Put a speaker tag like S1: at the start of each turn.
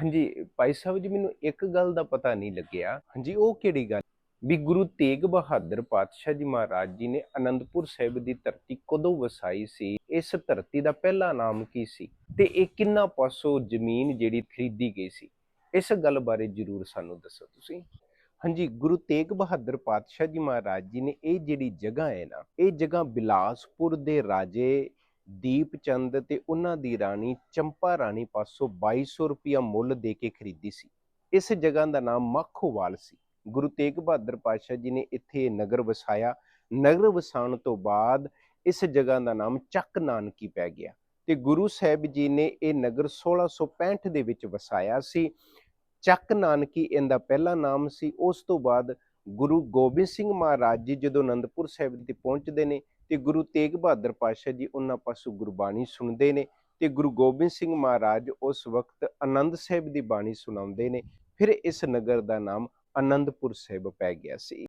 S1: ਹਾਂਜੀ, ਭਾਈ ਸਾਹਿਬ ਜੀ, ਮੈਨੂੰ ਇੱਕ ਗੱਲ ਦਾ ਪਤਾ ਨਹੀਂ ਲੱਗਿਆ। ਹਾਂਜੀ, ਉਹ ਕਿਹੜੀ ਗੱਲ? ਵੀ ਗੁਰੂ ਤੇਗ ਬਹਾਦਰ ਪਾਤਸ਼ਾਹ ਜੀ ਮਹਾਰਾਜ ਜੀ ਨੇ ਅਨੰਦਪੁਰ ਸਾਹਿਬ ਦੀ ਧਰਤੀ ਕਦੋਂ ਵਸਾਈ ਸੀ? ਇਸ ਧਰਤੀ ਦਾ ਪਹਿਲਾ ਨਾਮ ਕੀ ਸੀ? ਤੇ ਇਹ ਕਿੰਨਾ ਪਾਸੋਂ ਜ਼ਮੀਨ ਜਿਹੜੀ ਖਰੀਦੀ ਗਈ ਸੀ? ਇਸ ਗੱਲ ਬਾਰੇ ਜਰੂਰ ਸਾਨੂੰ ਦੱਸੋ ਤੁਸੀਂ। ਹਾਂਜੀ, ਗੁਰੂ ਤੇਗ ਬਹਾਦਰ ਪਾਤਸ਼ਾਹ ਜੀ ਮਹਾਰਾਜ ਜੀ ਨੇ ਇਹ ਜਿਹੜੀ ਜਗ੍ਹਾ ਹੈ ਨਾ, ਇਹ ਜਗ੍ਹਾ ਬਿਲਾਸਪੁਰ ਦੇ ਰਾਜੇ ਦੀਪ ਚੰਦ ਤੇ ਉਹਨਾਂ ਦੀ ਰਾਣੀ ਚੰਪਾ ਰਾਣੀ ਪਾਸੋਂ 2200 ਰੁਪਇਆ ਮੁੱਲ ਦੇ ਕੇ ਖਰੀਦੀ ਸੀ। ਇਸ ਜਗ੍ਹਾ ਦਾ ਨਾਮ ਮੱਖੋਵਾਲ ਸੀ। ਗੁਰੂ ਤੇਗ ਬਹਾਦਰ ਪਾਤਸ਼ਾਹ ਜੀ ਨੇ ਇੱਥੇ ਨਗਰ ਵਸਾਇਆ। ਨਗਰ ਵਸਾਉਣ ਤੋਂ ਬਾਅਦ ਇਸ ਜਗ੍ਹਾ ਦਾ ਨਾਮ ਚੱਕ ਨਾਨਕੀ ਪੈ ਗਿਆ ਤੇ ਗੁਰੂ ਸਾਹਿਬ ਜੀ ਨੇ ਇਹ ਨਗਰ 1665 ਦੇ ਵਿੱਚ ਵਸਾਇਆ ਸੀ। ਚੱਕ ਨਾਨਕੀ ਇਹਦਾ ਪਹਿਲਾ ਨਾਮ ਸੀ। ਉਸ ਤੋਂ ਬਾਅਦ ਗੁਰੂ ਗੋਬਿੰਦ ਸਿੰਘ ਮਹਾਰਾਜ ਜੀ ਜਦੋਂ ਅਨੰਦਪੁਰ ਸਾਹਿਬ ਤੇ ਪਹੁੰਚਦੇ ਨੇ ਤੇ ਗੁਰੂ ਤੇਗ ਬਹਾਦਰ ਪਾਤਸ਼ਾਹ ਜੀ ਉਹਨਾਂ ਪਾਸੋਂ ਗੁਰਬਾਣੀ ਸੁਣਦੇ ਨੇ ਤੇ ਗੁਰੂ ਗੋਬਿੰਦ ਸਿੰਘ ਮਹਾਰਾਜ ਉਸ ਵਕਤ ਆਨੰਦ ਸਾਹਿਬ ਦੀ ਬਾਣੀ ਸੁਣਾਉਂਦੇ ਨੇ, ਫਿਰ ਇਸ ਨਗਰ ਦਾ ਨਾਮ ਆਨੰਦਪੁਰ ਸਾਹਿਬ ਪੈ ਗਿਆ ਸੀ।